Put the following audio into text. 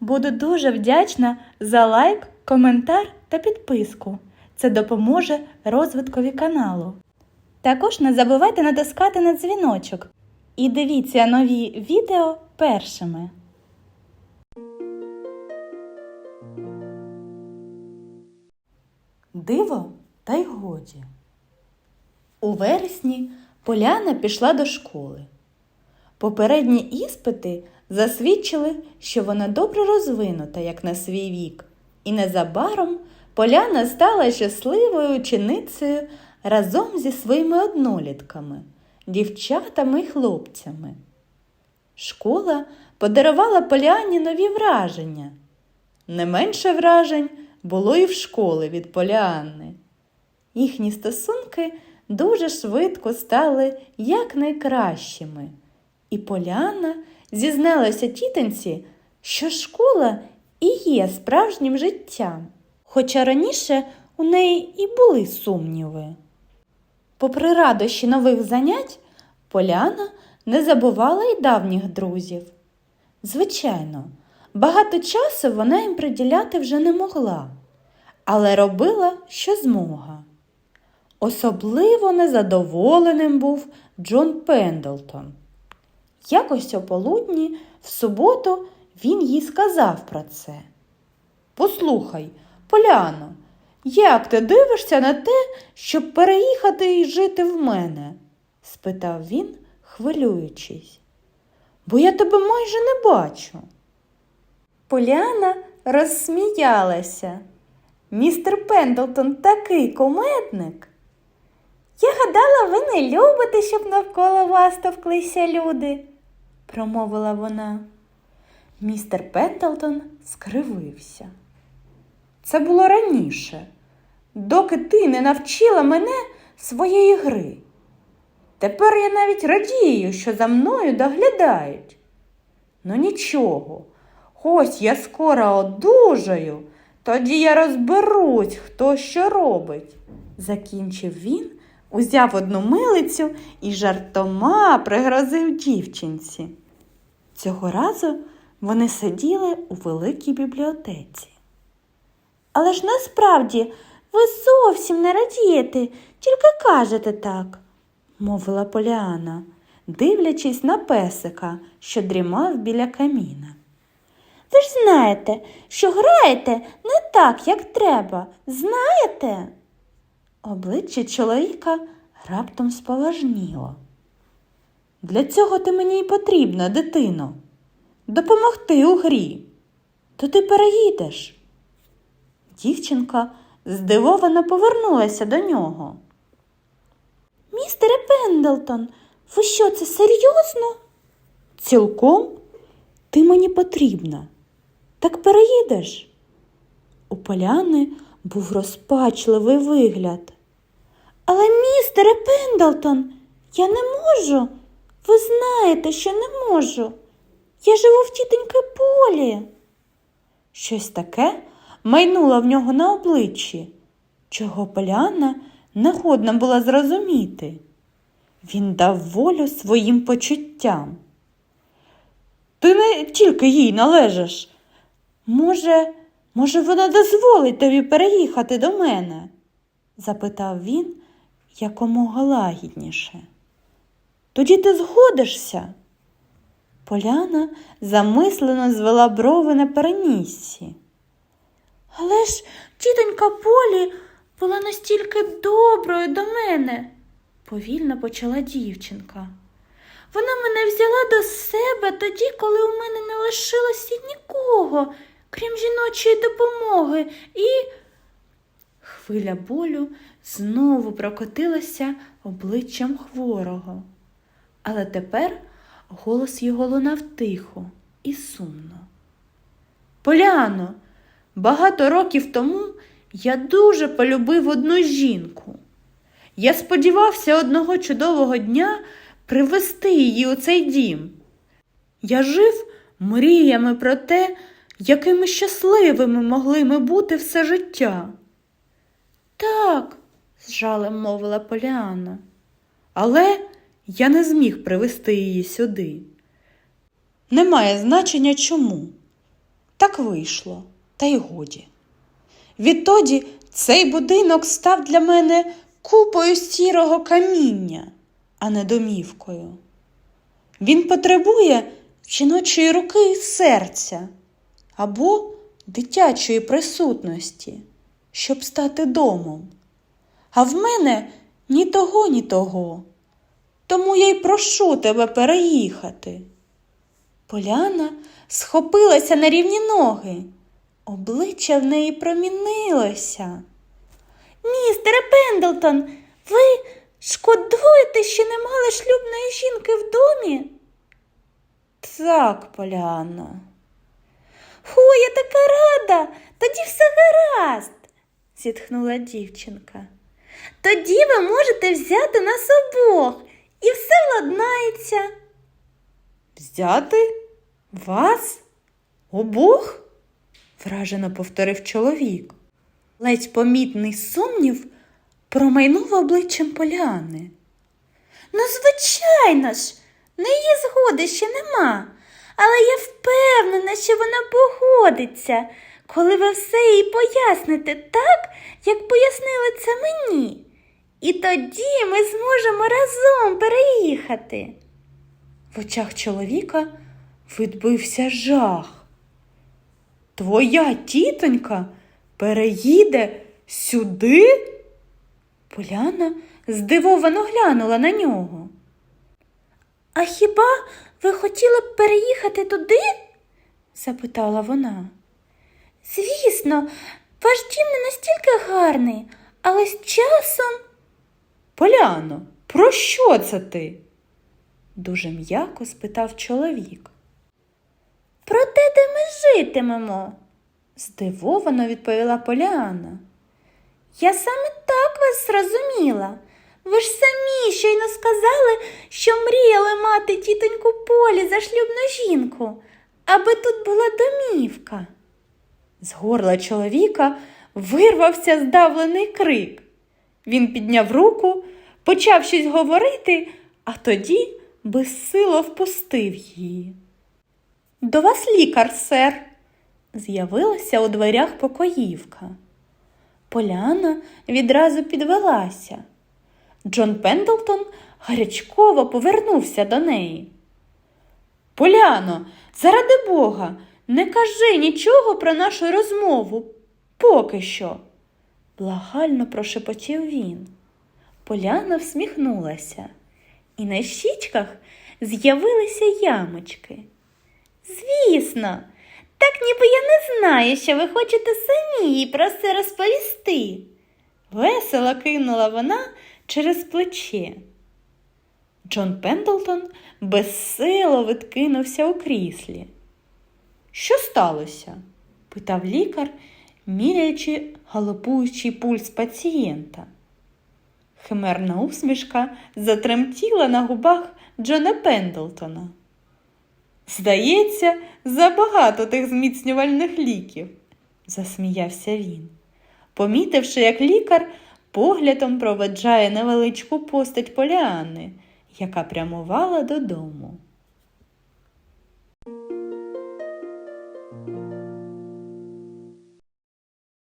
Буду дуже вдячна за лайк, коментар та підписку. Це допоможе розвиткові каналу. Також не забувайте натискати на дзвіночок і дивіться нові відео першими. Диво та й годі. У вересні Поляна пішла до школи. Попередні іспити засвідчили, що вона добре розвинута, як на свій вік, і незабаром Поляна стала щасливою ученицею разом зі своїми однолітками, дівчатами і хлопцями. Школа подарувала Поляні нові враження. Не менше вражень було і в школи від Поліанни. Їхні стосунки дуже швидко стали якнайкращими. І Поляна зізналася тітоньці, що школа і є справжнім життям, хоча раніше у неї і були сумніви. Попри радощі нових занять, Поляна не забувала й давніх друзів. Звичайно, багато часу вона їм приділяти вже не могла, але робила, що змога. Особливо незадоволеним був Джон Пендлтон. Якось ополудні, в суботу, він їй сказав про це. Послухай, Поляно, як ти дивишся на те, щоб переїхати і жити в мене? спитав він, хвилюючись. Бо я тебе майже не бачу. Поляна розсміялася. Містер Пендлтон такий комедник. Я гадала, ви не любите, щоб навколо вас товклися люди, промовила вона. Містер Пендлтон скривився. Це було раніше, доки ти не навчила мене своєї гри. Тепер я навіть радію, що за мною доглядають. Ну нічого, ось я скоро одужаю, тоді я розберусь, хто що робить, закінчив він, узяв одну милицю і жартома пригрозив дівчинці. Цього разу вони сиділи у великій бібліотеці. Але ж насправді ви зовсім не радієте, тільки кажете так, мовила Поліана, дивлячись на песика, що дрімав біля каміна. Ви ж знаєте, що граєте не так, як треба, знаєте? Обличчя чоловіка раптом споважніло. Для цього ти мені й потрібна, дитино, допомогти у грі. То ти переїдеш. Дівчинка здивовано повернулася до нього. Містере Пендлтон, ви що це серйозно? Цілком ти мені потрібна. Так переїдеш. У поляни був розпачливий вигляд. Але, містере Пендлтон, я не можу. Ви знаєте, що не можу. Я живу в тітоньки полі. Щось таке майнуло в нього на обличчі, чого Поляна не годна була зрозуміти. Він дав волю своїм почуттям. Ти не тільки їй належиш. Може, може, вона дозволить тобі переїхати до мене? запитав він якомога лагідніше. Тоді ти згодишся? Поляна замислено звела брови на переніссі. Але ж тітонька Полі була настільки доброю до мене, повільно почала дівчинка. Вона мене взяла до себе тоді, коли у мене не лишилося нікого, крім жіночої допомоги, і хвиля болю знову прокотилася обличчям хворого. Але тепер голос його лунав тихо і сумно. Поляно, багато років тому я дуже полюбив одну жінку. Я сподівався одного чудового дня привести її у цей дім. Я жив мріями про те, якими щасливими могли ми бути все життя. Так, з жалем мовила Поліана, але я не зміг привести її сюди. Немає значення чому. Так вийшло, та й годі. Відтоді цей будинок став для мене купою сірого каміння, а не домівкою. Він потребує жіночої руки і серця або дитячої присутності, щоб стати домом. А в мене ні того, ні того. Тому я й прошу тебе переїхати. Поляна схопилася на рівні ноги. Обличчя в неї промінилося. Містере Пендлтон, ви шкодуєте, що не мали шлюбної жінки в домі? Так, Поляно. О, я така рада, тоді все гаразд, зітхнула дівчинка. Тоді ви можете взяти нас обох, і все владнається. Взяти вас? Обох? вражено повторив чоловік. Ледь помітний сумнів промайнув обличчям поляни. Ну, звичайно ж, на її згоди ще нема, але я впевнена, що вона погодиться, коли ви все їй поясните так, як пояснили це мені. І тоді ми зможемо разом переїхати. В очах чоловіка відбився жах. Твоя тітонька переїде сюди? Поляна здивовано глянула на нього. А хіба ви хотіли б переїхати туди? запитала вона. Звісно, ваш дім не настільки гарний, але з часом. Поляно, про що це ти? дуже м'яко спитав чоловік. Про те, де ми житимемо. Здивовано відповіла Поляна. Я саме так вас зрозуміла. Ви ж самі щойно сказали, що мріяли мати тітоньку Полі за шлюбну жінку, аби тут була домівка. З горла чоловіка вирвався здавлений крик. Він підняв руку, почав щось говорити, а тоді безсило впустив її. До вас лікар, сер, з'явилася у дверях покоївка. Поляна відразу підвелася. Джон Пендлтон гарячково повернувся до неї. Поляно, заради Бога, не кажи нічого про нашу розмову поки що, благально прошепотів він. Поляна всміхнулася, і на щічках з'явилися ямочки. Звісно, так ніби я не знаю, що ви хочете самі про це розповісти. Весело кинула вона через плече. Джон Пендлтон безсило відкинувся у кріслі. Що сталося? питав лікар, міряючи галопуючий пульс пацієнта. Химерна усмішка затремтіла на губах Джона Пендлтона. Здається, забагато тих зміцнювальних ліків, засміявся він, помітивши, як лікар поглядом проведжає невеличку постать Поліани, яка прямувала додому.